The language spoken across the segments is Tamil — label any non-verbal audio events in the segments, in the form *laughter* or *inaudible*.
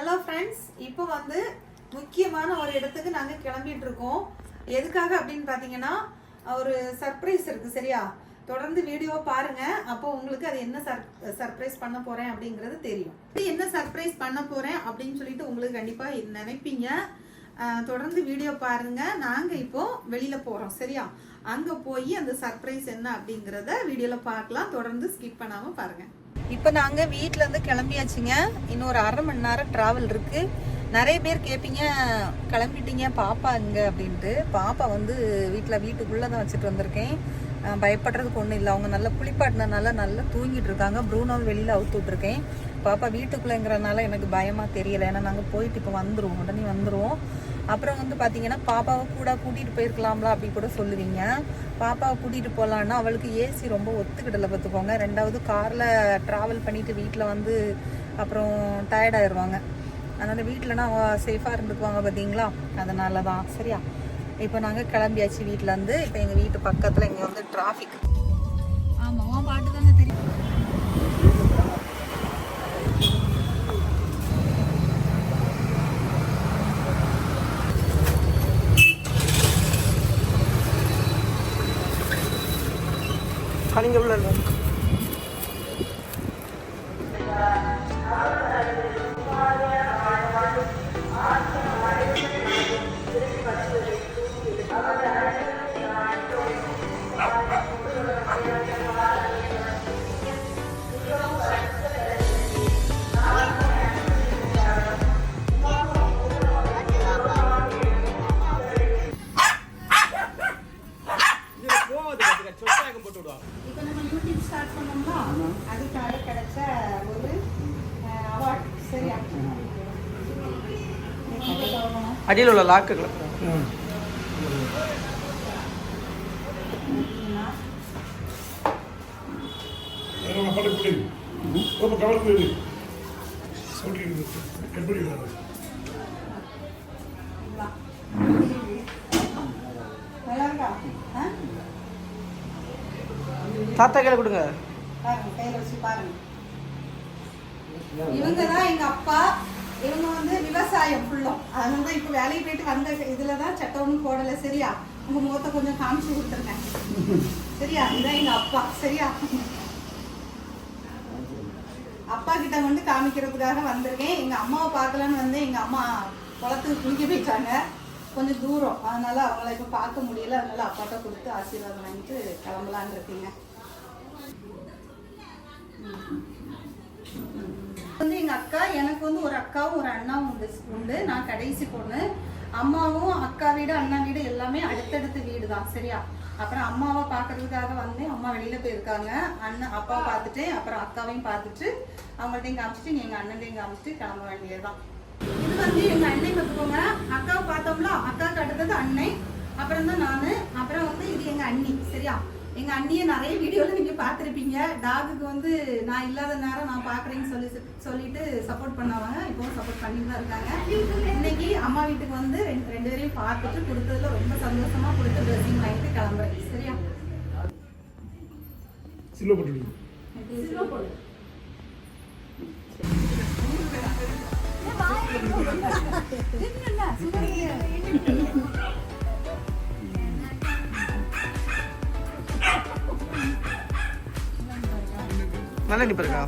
ஹலோ ஃப்ரெண்ட்ஸ் இப்போ வந்து முக்கியமான ஒரு இடத்துக்கு நாங்கள் கிளம்பிட்டு இருக்கோம் எதுக்காக அப்படின்னு பார்த்தீங்கன்னா ஒரு சர்ப்ரைஸ் இருக்கு சரியா? தொடர்ந்து வீடியோ பாருங்க. அப்போ உங்களுக்கு அது என்ன சர் சர்ப்ரைஸ் பண்ண போறேன் அப்படிங்கிறது தெரியும். இது என்ன சர்ப்ரைஸ் பண்ண போறேன் அப்படின்னு சொல்லிட்டு உங்களுக்கு கண்டிப்பாக நினைப்பீங்க. தொடர்ந்து வீடியோ பாருங்க. நாங்கள் இப்போ வெளியில போறோம் சரியா? அங்கே போய் அந்த சர்ப்ரைஸ் என்ன அப்படிங்கிறத வீடியோவில் பார்க்கலாம். தொடர்ந்து ஸ்கிப் பண்ணாமல் பாருங்கள் இப்போ நாங்கள் வீட்டில் இருந்து கிளம்பியாச்சுங்க. இன்னும் ஒரு அரை மணி நேரம் ட்ராவல் இருக்கு. நிறைய பேர் கேட்பீங்க கிளம்பிட்டீங்க பாப்பா இங்கே அப்படின்ட்டு. பாப்பா வந்து வீட்டில் வீட்டுக்குள்ளே தான் வச்சுட்டு வந்திருக்கேன். பயப்படுறதுக்கு ஒன்றும் இல்லை. அவங்க நல்லா குளிப்பாட்டினனால நல்லா தூங்கிட்டு இருக்காங்க. ப்ரூனோவை வெளியில் அவுத்து விட்ருக்கேன் பாப்பா வீட்டுக்குள்ளேங்கிறதுனால எனக்கு பயமாக தெரியல. ஏன்னா நாங்கள் போயிட்டு இப்போ வந்துடுவோம் உடனே வந்துருவோம். அப்புறம் வந்து பார்த்தீங்கன்னா பாப்பாவை கூட கூட்டிகிட்டு போயிருக்கலாம்ல அப்படி கூட சொல்லுவீங்க. பாப்பாவை கூட்டிகிட்டு போகலான்னா அவளுக்கு ஏசி ரொம்ப ஒத்துக்கிடலை பார்த்துக்கோங்க ரெண்டாவது காரில் ட்ராவல் பண்ணிட்டு வீட்டில் வந்து அப்புறம் டயர்டாயிடுவாங்க அதனால் வீட்டிலனா சேஃபாக இருந்துக்குவாங்க பார்த்தீங்களா அதனால தான் சரியா? இப்போ நாங்கள் கிளம்பியாச்சு வீட்டிலேருந்து இப்போ எங்கள் வீட்டு பக்கத்தில் இங்கே வந்து டிராஃபிக் ஆமாம் உன் பாட்டு தானே தெரியும். கலிங்க உள்ள எப்படி நல்லா இருக்கா ஆ? தாத்தா கையில் கொடுங்க. இவங்க தான் எங்க அப்பா இவங்க வந்து விவசாயம் ஃபுல்லும் அதனால தான் இப்போ வேலைக்கு போயிட்டு வந்த இதில் தான் சட்டமும் ஒன்றும் போடலை சரியா? உங்கள் முகத்தை கொஞ்சம் காமிச்சு கொடுத்துருக்கேன் சரியா? இதுதான் எங்கள் அப்பா. சரியா? அப்பா கிட்ட வந்து காமிக்கிறதுக்காக வந்திருக்கேன். எங்கள் அம்மாவை பார்க்கலான்னு வந்து எங்கள் அம்மா குளத்துக்கு குளிக்க போயிட்டாங்க. கொஞ்சம் தூரம். அதனால அவங்கள இப்போ பார்க்க முடியல. அதனால அப்பாட்ட கொடுத்து ஆசீர்வாதம் வாங்கிட்டு கிளம்பலான் இருக்கீங்க. வந்து எங்க அக்கா எனக்கு வந்து ஒரு அக்காவும் ஒரு அண்ணாவும் உண்டு உண்டு. நான் கடைசி பொண்ணு. அம்மாவும் அக்கா வீடு அண்ணா வீடு எல்லாமே அடுத்தடுத்த வீடு தான் சரியா? அப்புறம் அம்மாவை பார்க்கறதுக்காக வந்தேன். அம்மா வெளியில போயிருக்காங்க. அண்ணன் அப்பாவை பார்த்துட்டு அப்புறம் அக்காவையும் பார்த்துட்டு அவங்கள்ட்டையும் காமிச்சிட்டு நீ எங்க அண்ணன்டையும் காமிச்சிட்டு கிளம்ப வேண்டியதுதான். இது வந்து எங்க அண்ணன் பார்த்துக்கோங்க அக்காவை பார்த்தோம்ல அக்காவுக்கு அடுத்தது அண்ணன். அப்புறம் தான் நானு. அப்புறம் வந்து இது எங்க அண்ணி சரியா? எங்க அண்ணியை நிறைய வீடியோல நீங்க பார்த்திருப்பீங்க. டாகுக்கு வந்து நான் இல்லாத நேரம் நான் பாக்குறேன்னு சொல்லி சொல்லிட்டு சப்போர்ட் பண்ணவங்க இப்பவும் சப்போர்ட் பண்ணிட்டு தான் இருக்காங்க. இன்னைக்கு அம்மா வீட்டுக்கு வந்து ரெண்டு ரெண்டு பேரையும் பார்த்துட்டு கொடுத்ததுல ரொம்ப சந்தோஷமா கொடுத்து ட்ரெஸ்ஸிங் வாங்கிட்டு கிளம்புறேன். சரியா? சில்வ பட்டு *laughs* நல்லா நிப்பா இருக்கா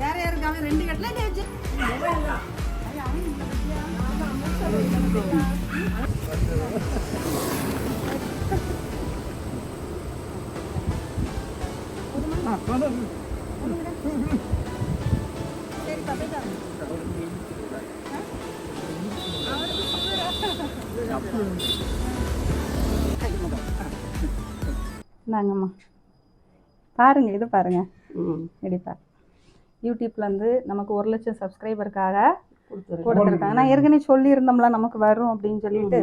யார் யாருக்காக ரெண்டு கட்டல வச்சு சரி பப்பேட்டா நாங்கம்மா பாருங்க இது பாருங்க. எடுப்பா யூடியூப்லேருந்து நமக்கு ஒரு லட்சம் சப்ஸ்கிரைபருக்காக கொடுத்துருக்காங்க. நான் ஏற்கனவே சொல்லியிருந்தோம்ல நமக்கு வரும் அப்படின்னு சொல்லிட்டு.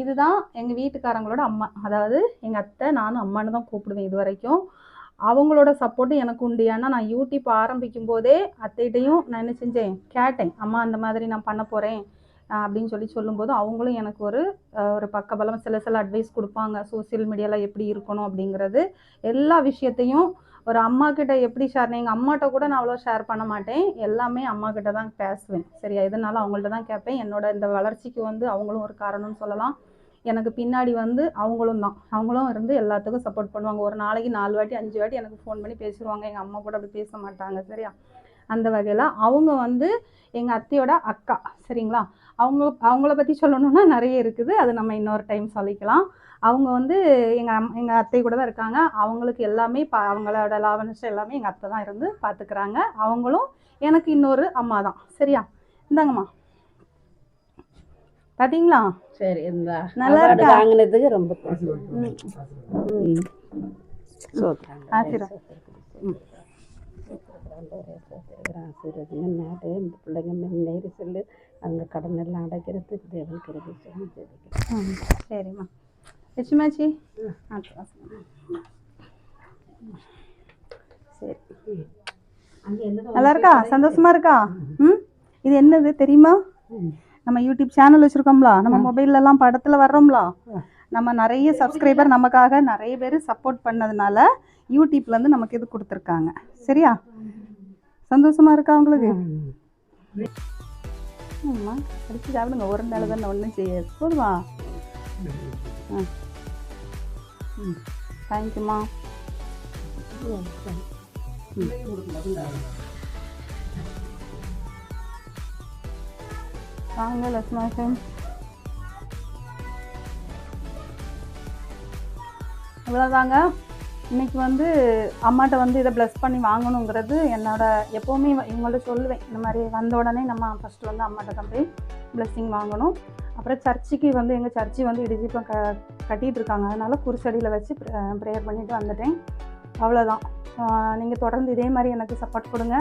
இதுதான் எங்கள் வீட்டுக்காரங்களோட அம்மா. அதாவது எங்கள் அத்தை நானும் அம்மான்னு தான் கூப்பிடுவேன் இது வரைக்கும் அவங்களோட சப்போர்ட்டும் எனக்கு உண்டு. ஏன்னா நான் யூடியூப் ஆரம்பிக்கும் போதே அத்தைகிட்டையும் நான் என்ன செஞ்சேன் கேட்டேன். அம்மா அந்த மாதிரி நான் பண்ண போகிறேன் அப்படின்னு சொல்லி சொல்லும்போது அவங்களும் எனக்கு ஒரு ஒரு பக்கபலம் சில சில அட்வைஸ் கொடுப்பாங்க. சோஷியல் மீடியாவில் எப்படி இருக்கணும் அப்படிங்கிறது. எல்லா விஷயத்தையும் ஒரு அம்மா கிட்ட எப்படி ஷேர் எங்கள் அம்மாட்ட கூட நான் அவ்வளோ ஷேர் பண்ண மாட்டேன். எல்லாமே அம்மா கிட்ட தான் பேசுவேன். சரியா? இதனால அவங்கள்ட்ட தான் கேட்பேன். என்னோட இந்த வளர்ச்சிக்கு வந்து அவங்களும் ஒரு காரணம்னு சொல்லலாம். எனக்கு பின்னாடி வந்து அவங்களும் தான். அவங்களும் இருந்து எல்லாத்துக்கும் சப்போர்ட் பண்ணுவாங்க. ஒரு நாளைக்கு நாலு வாட்டி அஞ்சு வாட்டி எனக்கு ஃபோன் பண்ணி பேசிடுவாங்க எங்கள் அம்மா கூட அப்படி பேச மாட்டாங்க. சரியா? அந்த வகையில் அவங்க வந்து எங்கள் அத்தையோட அக்கா சரிங்களா? அவங்க அவங்கள பற்றி சொல்லணும்னா நிறைய இருக்குது. அது நம்ம இன்னொரு டைம் சொல்லிக்கலாம். அவங்க வந்து எங்கள் அம் எங்கள் அத்தை கூட தான் இருக்காங்க. அவங்களுக்கு எல்லாமே பா அவங்களோட லாப எல்லாமே எங்கள் அத்தை தான் இருந்து பார்த்துக்கிறாங்க அவங்களும் எனக்கு இன்னொரு அம்மா தான். சரியா? இந்தாங்கம்மா. பார்த்தீங்களா சரி இந்த. நல்லா இருக்கா? வாங்கினதுக்கு ரொம்ப ம். ம். ஆசீர்வாதம். ம். ஆசீர்வாதம் நாட்டு இந்த பிள்ளைங்க முன்னேறி சொல்லு அவங்க கடன் எல்லாம் அடைக்கிறதுக்கு தேவன் கிருபை செய்யணும் ஜெபிக்கிறேன். சரிம்மா லட்சுமாச்சி சரி நல்லா இருக்கா சந்தோஷமா இருக்கா ம் இது என்னது தெரியுமா நம்ம யூடியூப் சேனல் வச்சுருக்கோம்ல நம்ம மொபைல்லலாம் படத்தில் வர்றோம்ல நம்ம நிறைய சப்ஸ்கிரைபர் நமக்காக நிறைய பேர் சப்போர்ட் பண்ணதுனால யூடியூப்லேருந்து நமக்கு இது கொடுத்துருக்காங்க சரியா சந்தோஷமா இருக்கா உங்களுக்கு? ஆமா. அடிச்சு சாப்பிடுங்க. ஒரு நாள் தானே ஒன்றும் செய்யாது. போதுமா? ஆ. ம். தேங்க்யூம்மா வாங்க லட்சுமா சார். இவ்வளோதாங்க இன்னைக்கு வந்து அம்மாட்ட வந்து இதை ப்ளஸ் பண்ணி வாங்கணுங்கிறது என்னோட எப்போவுமே இவங்கள்ட்ட சொல்லுவேன். இந்த மாதிரி வந்த உடனே நம்ம ஃபஸ்ட்டு வந்து அம்மாட்ட தான் போய் ப்ளெஸ்ஸிங் வாங்கணும். அப்புறம் சர்ச்சுக்கு வந்து எங்கள் சர்ச்சு வந்து இடிச்சு க கட்டிகிட்டு இருக்காங்க. அதனால் குருசடியில் வச்சு ப்ரேயர் பண்ணிட்டு வந்துட்டேன். அவ்வளோதான் நீங்கள் தொடர்ந்து இதே மாதிரி எனக்கு சப்போர்ட் கொடுங்க.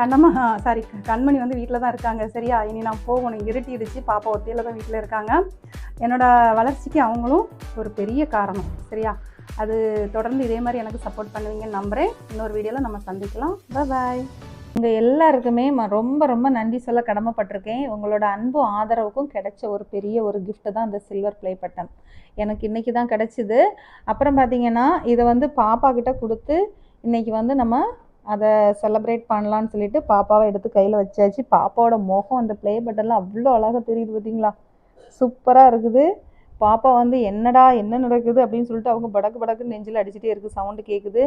கண்ணம்மா சாரி கண்மணி வந்து வீட்டில் தான் இருக்காங்க. சரியா? இனி நான் போகணும். இருட்டிடுச்சு பாப்பா ஒத்தையில் தான் வீட்டில் இருக்காங்க. என்னோடய வளர்ச்சிக்கு அவங்களும் ஒரு பெரிய காரணம். சரியா? அது தொடர்ந்து இதே மாதிரி எனக்கு சப்போர்ட் பண்ணுவீங்கன்னு நம்புகிறேன் இன்னொரு வீடியோவில் நம்ம சந்திக்கலாம். பாய் உங்கள் எல்லாருக்குமே ரொம்ப ரொம்ப நன்றி சொல்ல கடமைப்பட்டிருக்கேன். உங்களோட அன்பும் ஆதரவுக்கும் கிடைச்ச ஒரு பெரிய ஒரு கிஃப்ட்டு தான் இந்த சில்வர் ப்ளே பட்டன். எனக்கு இன்றைக்கி தான் கிடச்சிது. அப்புறம் பார்த்தீங்கன்னா இதை வந்து பாப்பா கிட்ட கொடுத்து இன்றைக்கி வந்து நம்ம அதை செலப்ரேட் பண்ணலான்னு சொல்லிட்டு பாப்பாவை எடுத்து கையில் வச்சாச்சு. பாப்பாவோட முகம் அந்த ப்ளே பட்டனில் அவ்வளோ அழகாக தெரியுது பார்த்தீங்களா சூப்பராக இருக்குது. பாப்பா வந்து என்னடா என்ன நடக்குது? அப்படின்னு சொல்லிட்டு அவங்க படக்கு படக்கு நெஞ்சில் அடிச்சுட்டே இருக்குது சவுண்டு கேட்குது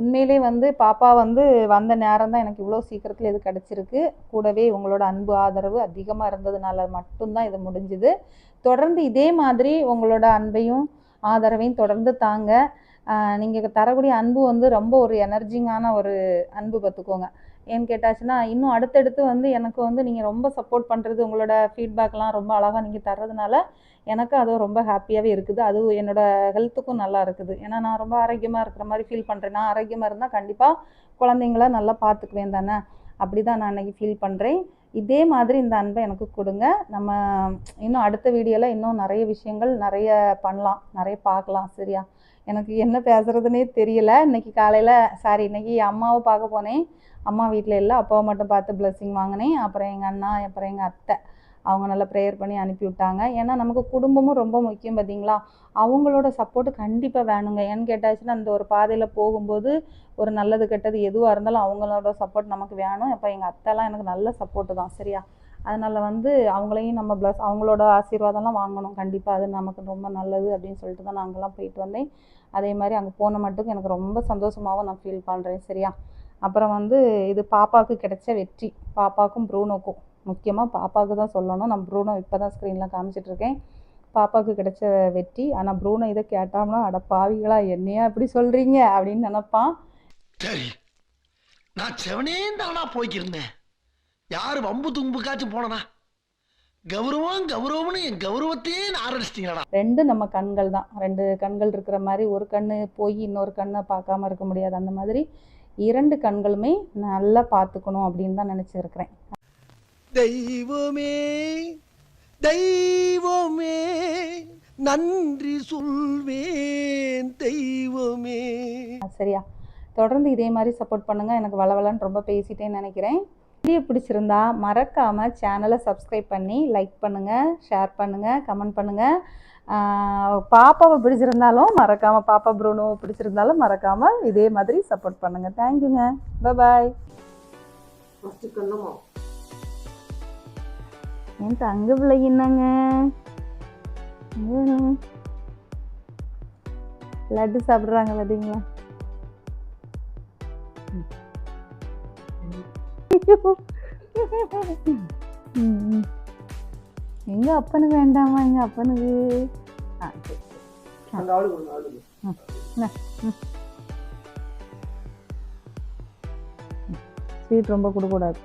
உண்மையிலே வந்து பாப்பா வந்து வந்த நேரம் தான் எனக்கு இவ்வளோ சீக்கிரத்தில் இது கிடச்சிருக்கு. கூடவே உங்களோட அன்பு ஆதரவு அதிகமாக இருந்ததுனால மட்டும்தான் இது முடிஞ்சுது. தொடர்ந்து இதே மாதிரி உங்களோட அன்பையும் ஆதரவையும் தொடர்ந்து தாங்க. நீங்கள் தரக்கூடிய அன்பு வந்து ரொம்ப ஒரு எனர்ஜிங்கான ஒரு அன்பு பார்த்துக்கோங்க. ஏன்னு கேட்டாச்சுன்னா இன்னும் அடுத்தடுத்து வந்து எனக்கு வந்து நீங்கள் ரொம்ப சப்போர்ட் பண்ணுறது உங்களோட ஃபீட்பேக்லாம் ரொம்ப அழகாக நீங்கள் தர்றதுனால எனக்கு அது ரொம்ப ஹாப்பியாகவே இருக்குது. அது என்னோட ஹெல்த்துக்கும் நல்லா இருக்குது. ஏன்னா நான் ரொம்ப ஆரோக்கியமாக இருக்கிற மாதிரி ஃபீல் பண்ணுறேன் நான் ஆரோக்கியமாக இருந்தால் கண்டிப்பாக குழந்தைங்கள நல்லா பார்த்துக்குவேன் தானே? அப்படி தான் நான் அன்றைக்கி ஃபீல் பண்ணுறேன் இதே மாதிரி இந்த அன்பை எனக்கு கொடுங்க. நம்ம இன்னும் அடுத்த வீடியோவில் இன்னும் நிறைய விஷயங்கள் நிறைய பண்ணலாம். நிறைய பார்க்கலாம். சரியா? எனக்கு என்ன பேசுகிறதுனே தெரியல. இன்றைக்கி காலையில் சாரி இன்னைக்கு அம்மாவை பார்க்க போனேன். அம்மா வீட்டில் இல்லை அப்பாவை மட்டும் பார்த்து blessing வாங்கினேன். அப்புறம் எங்கள் அண்ணா அப்புறம் எங்கள் அத்தை அவங்க நல்லா ப்ரேயர் பண்ணி அனுப்பி விட்டாங்க. ஏன்னா நமக்கு குடும்பமும் ரொம்ப முக்கியம் பார்த்தீங்களா அவங்களோட சப்போர்ட்டு கண்டிப்பாக வேணுங்க. ஏன்னு கேட்டாச்சுன்னா அந்த ஒரு பாதையில் போகும்போது ஒரு நல்லது கெட்டது எதுவாக இருந்தாலும் அவங்களோட சப்போர்ட் நமக்கு வேணும். இப்போ எங்கள் அத்தைலாம் எனக்கு நல்ல சப்போர்ட்டு தான் சரியா? அதனால் வந்து அவங்களையும் நம்ம ப்ளஸ் அவங்களோட ஆசீர்வாதம்லாம் வாங்கணும். கண்டிப்பாக அது நமக்கு ரொம்ப நல்லது அப்படின்னு சொல்லிட்டு தான் நாங்கள்லாம் போயிட்டு வந்தேன். அதே மாதிரி அங்கே போன மட்டும் எனக்கு ரொம்ப சந்தோஷமாகவும் நான் ஃபீல் பண்ணுறேன் சரியா? அப்புறம் வந்து இது பாப்பாவுக்கு கிடைச்ச வெற்றி. பாப்பாவுக்கும் ப்ரூனோக்கும். முக்கியமாக பாப்பாவுக்கு தான் சொல்லணும். நான் ப்ரூனோ இப்போ தான் ஸ்க்ரீனில் காமிச்சிட்ருக்கேன் பாப்பாவுக்கு கிடைச்ச வெற்றி. ஆனால் ப்ரூனோ இதை கேட்டாம்னா அட பாவிகளா என்னையா இப்படி சொல்கிறீங்க அப்படின்னு நினப்பான். சரி. நான் செவனேந்தானா போய்க்கிருந்தேன். யார் வம்பு தும்புக்காச்சும் போனனா கௌரவம் கௌரவம்னு என் கௌரவத்தையே நான் ஆரம்பிச்சிட்டீங்களா ரெண்டு நம்ம கண்கள் தான். ரெண்டு கண்கள் இருக்கிற மாதிரி ஒரு கண்ணு போய் இன்னொரு கண்ணை பார்க்காம இருக்க முடியாது. அந்த மாதிரி இரண்டு கண்களுமே நல்லா பார்த்துக்கணும் அப்படின்னு தான் நினச்சிருக்கிறேன். தெய்வமே தெய்வமே நன்றி சொல்வேன் தெய்வமே. சரியா. தொடர்ந்து இதே மாதிரி சப்போர்ட் பண்ணுங்கள் எனக்கு வளவலன்னு ரொம்ப பேசிட்டேன்னு நினைக்கிறேன். வீடியோ பிடிச்சிருந்தா மறக்காமல் சேனலை சப்ஸ்கிரைப் பண்ணி லைக் பண்ணுங்கள் ஷேர் பண்ணுங்கள் கமெண்ட் பண்ணுங்கள் பாப்பாவை பிடிச்சிருந்தாலும் மறக்காமல் பாப்பா ப்ரூனோ பிடிச்சிருந்தாலும் மறக்காமல் இதே மாதிரி சப்போர்ட் பண்ணுங்கள் தேங்க்யூங்க பாய் என் தங்க பிள்ளை என்னங்க. லட்டு சாப்பிட்றாங்க பார்த்தீங்களா *laughs* எங்க அப்பனுக்கு வேண்டாமா? எங்க அப்பனுக்கு. ஆ சரி ஸ்வீட் ரொம்ப கொடுக்கூடாது